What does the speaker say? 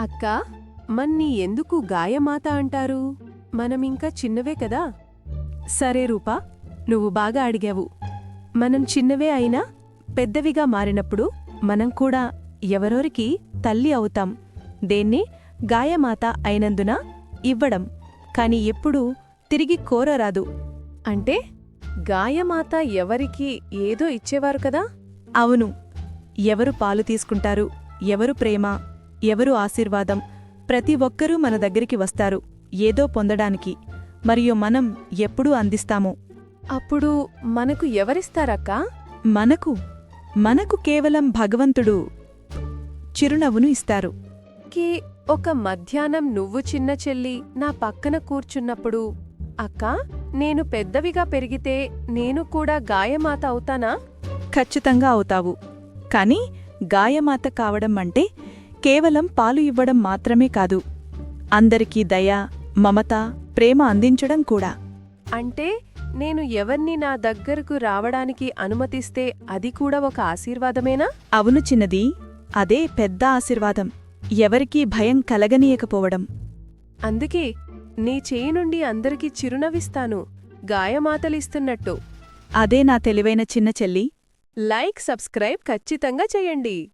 అక్కా మన్ని ఎందుకు గాయమాత అంటారు? మనమింకా చిన్నవే కదా? సరే రూపా నువ్వు బాగా అడిగావు. మనం చిన్నవే అయినా పెద్దవిగా మారినప్పుడు మనం కూడా ఎవరోరికి తల్లి అవుతాం. దేన్ని గాయమాత అయినందున ఇవ్వడం. కాని ఎప్పుడూ తిరిగి కోరరాదు. అంటే గాయమాత ఎవరికి ఏదో ఇచ్చేవారు కదా? అవును. ఎవరు పాలు తీసుకుంటారు? ఎవరు ప్రేమ? ఎవరు ఆశీర్వాదం? ప్రతి ఒక్కరూ మన దగ్గరికి వస్తారు ఏదో పొందడానికి. మరియు మనం ఎప్పుడూ అందిస్తాము. అప్పుడు మనకు ఎవరిస్తారక్కా? మనకు మనకు కేవలం భగవంతుడు చిరునవ్వును ఇస్తారు. కి ఒక మధ్యాహ్నం నువ్వు చిన్న చెల్లి నా పక్కన కూర్చున్నప్పుడు అక్కా నేను పెద్దవిగా పెరిగితే నేను కూడా గాయమాత అవుతానా? ఖచ్చితంగా అవుతావు. కాని గాయమాత కావడం అంటే కేవలం పాలు ఇవ్వడం మాత్రమే కాదు అందరికీ దయ మమత ప్రేమ అందించడం కూడా. అంటే నేను ఎవర్ని నా దగ్గరకు రావడానికి అనుమతిస్తే అది కూడా ఒక ఆశీర్వాదమేనా? అవును చిన్నది అదే పెద్ద ఆశీర్వాదం. ఎవరికీ భయం కలగనీయకపోవడం. అందుకే నీ చేయి నుండి అందరికీ చిరునవిస్తాను గాయమాతలిస్తున్నట్టు. అదే నా తెలివైన చిన్న చెల్లి. లైక్ సబ్స్క్రైబ్ ఖచ్చితంగా చేయండి.